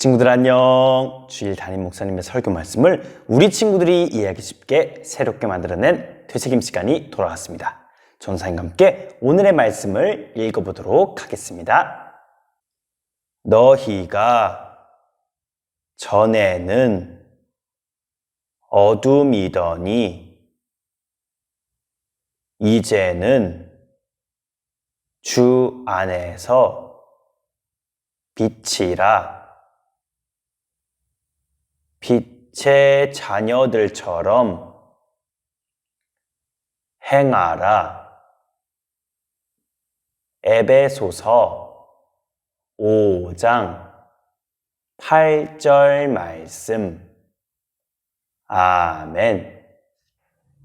친구들 안녕. 주일 담임 목사님의 설교 말씀을 우리 친구들이 이해하기 쉽게 새롭게 만들어낸 되새김 시간이 돌아왔습니다. 전사님과 함께 오늘의 말씀을 읽어보도록 하겠습니다. 너희가 전에는 어둠이더니 이제는 주 안에서 빛이라 빛의 자녀들처럼 행하라. 에베소서 5장 8절 말씀. 아멘.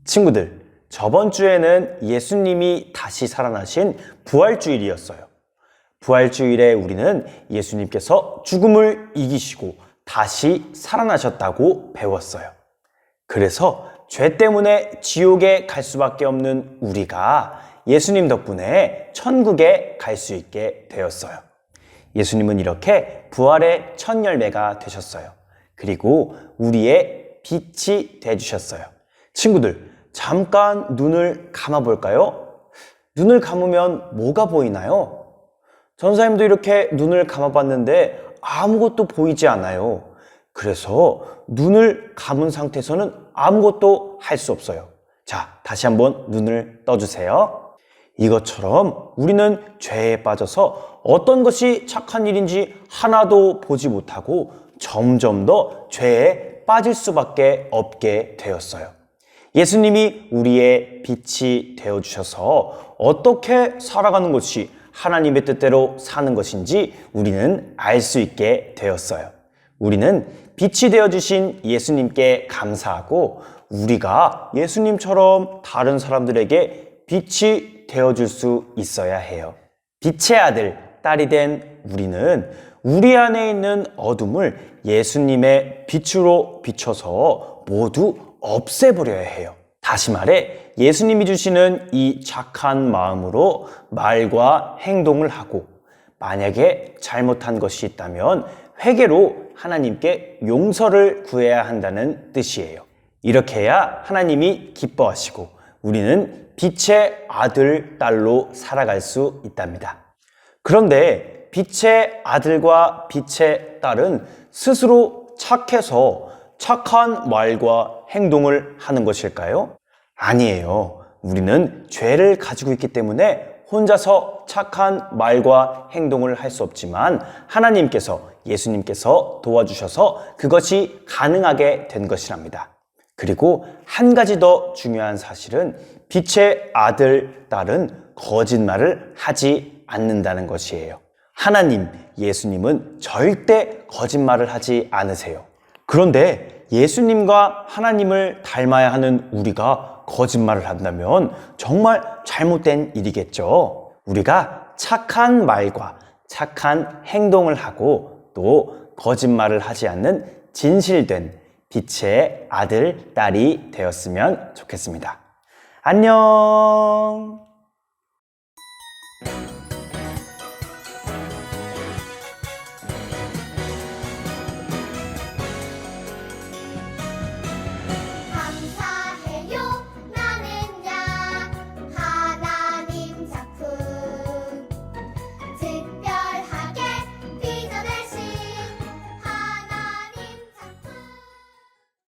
친구들, 저번 주에는 예수님이 다시 살아나신 부활주일이었어요. 부활주일에 우리는 예수님께서 죽음을 이기시고 다시 살아나셨다고 배웠어요. 그래서 죄 때문에 지옥에 갈 수밖에 없는 우리가 예수님 덕분에 천국에 갈 수 있게 되었어요. 예수님은 이렇게 부활의 첫 열매가 되셨어요. 그리고 우리의 빛이 되주셨어요. 친구들, 잠깐 눈을 감아볼까요? 눈을 감으면 뭐가 보이나요? 전사님도 이렇게 눈을 감아봤는데 아무것도 보이지 않아요. 그래서 눈을 감은 상태에서는 아무것도 할 수 없어요. 자, 다시 한번 눈을 떠주세요. 이것처럼 우리는 죄에 빠져서 어떤 것이 착한 일인지 하나도 보지 못하고 점점 더 죄에 빠질 수밖에 없게 되었어요. 예수님이 우리의 빛이 되어 주셔서 어떻게 살아가는 것이 하나님의 뜻대로 사는 것인지 우리는 알 수 있게 되었어요. 우리는 빛이 되어 주신 예수님께 감사하고 우리가 예수님처럼 다른 사람들에게 빛이 되어 줄 수 있어야 해요. 빛의 아들, 딸이 된 우리는 우리 안에 있는 어둠을 예수님의 빛으로 비춰서 모두 없애버려야 해요. 다시 말해 예수님이 주시는 이 착한 마음으로 말과 행동을 하고 만약에 잘못한 것이 있다면 회개로 하나님께 용서를 구해야 한다는 뜻이에요. 이렇게 해야 하나님이 기뻐하시고 우리는 빛의 아들, 딸로 살아갈 수 있답니다. 그런데 빛의 아들과 빛의 딸은 스스로 착해서 착한 말과 행동을 하는 것일까요? 아니에요. 우리는 죄를 가지고 있기 때문에 혼자서 착한 말과 행동을 할 수 없지만 하나님께서 예수님께서 도와주셔서 그것이 가능하게 된 것이랍니다. 그리고 한 가지 더 중요한 사실은 빛의 아들, 딸은 거짓말을 하지 않는다는 것이에요. 하나님, 예수님은 절대 거짓말을 하지 않으세요. 그런데 예수님과 하나님을 닮아야 하는 우리가 거짓말을 한다면 정말 잘못된 일이겠죠. 우리가 착한 말과 착한 행동을 하고 또 거짓말을 하지 않는 진실된 빛의 아들, 딸이 되었으면 좋겠습니다. 안녕!